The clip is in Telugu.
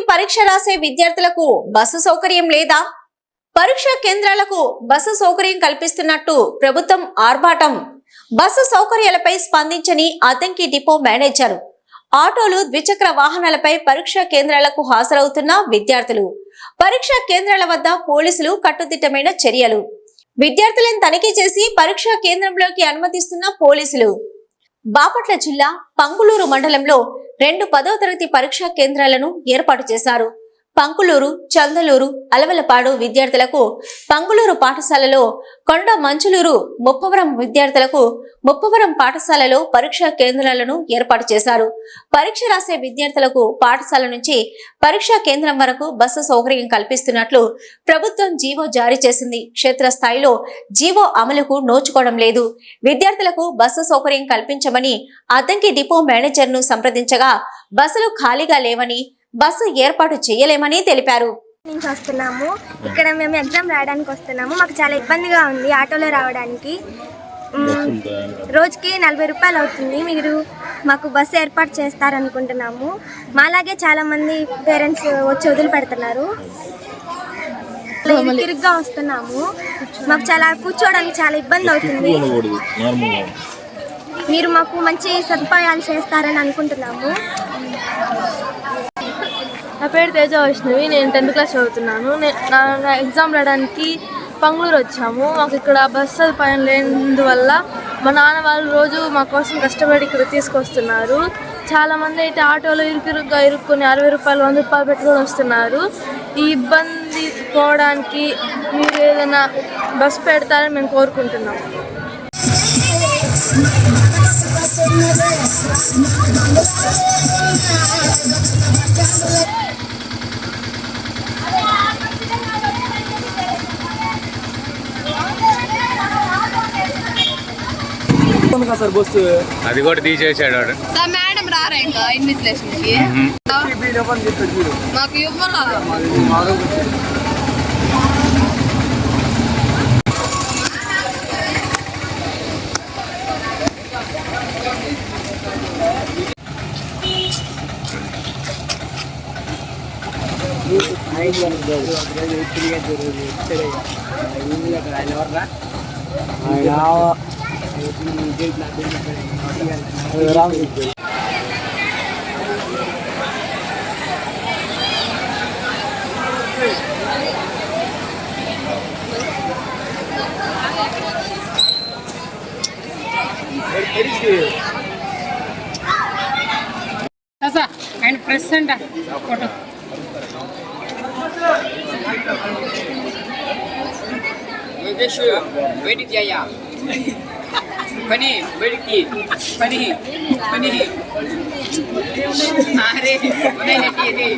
పరీక్ష రాసే విద్యార్థులకు బస్సు సౌకర్యం లేదా? పరీక్షా కేంద్రాలకు బస్సు సౌకర్యం కల్పిస్తున్నట్టు ప్రభుత్వం ఆర్భాటం. బస్సు సౌకర్యాలపై స్పందించని అతంకి డిపో మేనేజర్. ఆటోలు ద్విచక్ర వాహనాలపై పరీక్షా కేంద్రాలకు హాజరవుతున్న విద్యార్థులు. పరీక్షా కేంద్రాల వద్ద పోలీసులు కట్టుదిట్టమైన చర్యలు. విద్యార్థులను తనిఖీ చేసి పరీక్షా కేంద్రంలోకి అనుమతిస్తున్న పోలీసులు. బాపట్ల జిల్లా పంగులూరు మండలంలో రెండు పదో తరగతి పరీక్షా కేంద్రాలను ఏర్పాటు చేశారు. పంకులూరు చందలూరు అలవలపాడు విద్యార్థులకు పంగులూరు పాఠశాలలో కొండ మంచులూరు ముప్పవరం విద్యార్థులకు ముప్పవరం పాఠశాలలో పరీక్షా కేంద్రాలను ఏర్పాటు చేశారు. పరీక్ష రాసే విద్యార్థులకు పాఠశాల నుంచి పరీక్షా కేంద్రం వరకు బస్సు సౌకర్యం కల్పిస్తున్నట్లు ప్రభుత్వం జీవో జారీ చేసింది. క్షేత్రస్థాయిలో జీవో అమలుకు నోచుకోవడం లేదు. విద్యార్థులకు బస్సు సౌకర్యం కల్పించమని అద్దంకి డిపో మేనేజర్ను సంప్రదించగా బస్సులు ఖాళీగా లేవని బస్సు ఏర్పాటు చేయలేమని తెలిపారు. నుంచి వస్తున్నాము. ఇక్కడ మేము ఎగ్జామ్ రాయడానికి వస్తున్నాము. మాకు చాలా ఇబ్బందిగా ఉంది ఆటోలో రావడానికి. రోజుకి నలభై రూపాయలు అవుతుంది. మీరు మాకు బస్సు ఏర్పాటు చేస్తారనుకుంటున్నాము. మాలాగే చాలా మంది పేరెంట్స్ వచ్చి వదిలిపెడుతున్నారు తిరిగ్గా వస్తున్నాము. మాకు చాలా కూర్చోవడానికి చాలా ఇబ్బంది అవుతుంది. మీరు మాకు మంచి సదుపాయాలు చేస్తారని అనుకుంటున్నాము. నా పేరు తేజ వైష్ణవి నేను టెన్త్ క్లాస్ చదువుతున్నాను. నేను నా ఎగ్జామ్ రాయడానికి పంగులూరు వచ్చాము. మాకు ఇక్కడ బస్సు సదుపాయం లేనందువల్ల మా నాన్న వాళ్ళు రోజు మా కోసం కష్టపడి ఇక్కడ తీసుకొస్తున్నారు. చాలామంది అయితే ఆటోలో ఇరుకురుగ్గా ఇరుక్కొని అరవై రూపాయలు వంద రూపాయలు పెట్టుకొని వస్తున్నారు. ఈ ఇబ్బంది పోవడానికి మీరు ఏదైనా బస్సు పెడతారని మేము కోరుకుంటున్నాం. సార్ బస్సు అది కూడా తీసేసాడు వాడు సార్ మేడం రారా ఇంకా ఇన్విజిలేషన్ కి మాకు gate natin and present photo. Yogesh, wait it, yeah. Paneer बड़की पनीर पनीर। अरे नहीं नहीं